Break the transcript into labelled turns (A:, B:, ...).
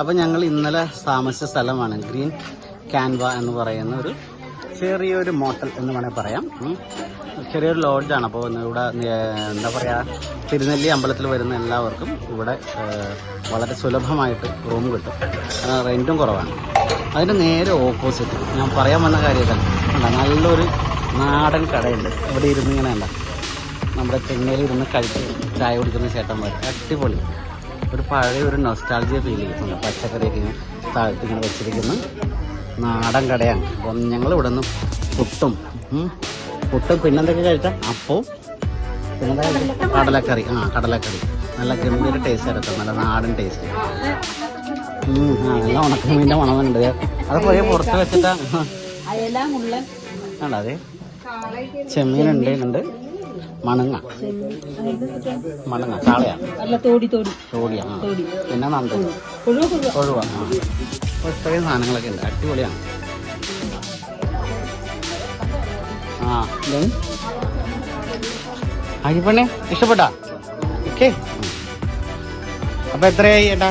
A: അപ്പം ഞങ്ങൾ ഇന്നലെ താമസിച്ച സ്ഥലമാണ് ഗ്രീൻ ക്യാൻവ എന്ന് പറയുന്ന ഒരു ചെറിയൊരു മോട്ടൽ എന്ന് വേണമെങ്കിൽ പറയാം. ചെറിയൊരു ലോഡ്ജാണ് അപ്പോൾ ഇവിടെ എന്താ പറയുക തിരുനെല്ലി അമ്പലത്തിൽ വരുന്ന എല്ലാവർക്കും ഇവിടെ വളരെ സുലഭമായിട്ട് റൂം കിട്ടും. റെന്റും കുറവാണ്. അതിന്റെ നേരെ ഓപ്പോസിറ്റ് ഞാൻ പറയാൻ വന്ന കാര്യം കണ്ടോ, നല്ലൊരു നാടൻ കടയുണ്ട്. ഇവിടെ ഇരുന്ന് ഇങ്ങനെ ഉണ്ട നമ്മുടെ തെങ്ങയിൽ ഇരുന്ന് കഴിച്ച് ചായ കുടിക്കുന്ന ചേട്ടന്മാർ അടിപൊളി. ഒരു പഴയ ഒരു നൊസ്റ്റാൾജിയ ഫീൽ ചെയ്യുന്നുണ്ട് പച്ചക്കറിയൊക്കെ താഴ്ത്തി ഇങ്ങനെ വെച്ചിരിക്കുന്ന. നാടൻ കടയാണ്. അപ്പം ഞങ്ങൾ ഇവിടെ നിന്ന് പുട്ടും പുട്ടും പിന്നെന്തൊക്കെ കഴിച്ചാൽ അപ്പവും പിന്നെന്താ കടലക്കറി. ആ കടലക്കറി. നല്ല ഗംഭീര ടേസ്റ്റ് ആയിരുന്നു നല്ല നാടൻ ടേസ്റ്റ് ആ നല്ല ഉണക്കമീന്റെ മണമുണ്ട് അത് പോയി പുറത്ത് വെച്ചിട്ടാ. അതെ? ചെമ്മീനുണ്ട് ഉണ്ട്. മണങ്ങ. മണങ്ങ. ചാളയാണ്
B: അല്ല തോടി തോടി.
A: തോടിയാണ് പിന്നെ നന്ദ
B: കൊഴുവ കൊഴുവ
A: കൊഴുവ. അപ്പോൾ ഇത്രയും സാധനങ്ങളൊക്കെ ഉണ്ട്. അടിപൊളിയാണ് ആ എന്താണ് അരിപ്പണ്ണെ ഇഷ്ടപ്പെട്ടാ? ഓക്കെ. അപ്പൊ എത്രയായി ഏട്ടാ?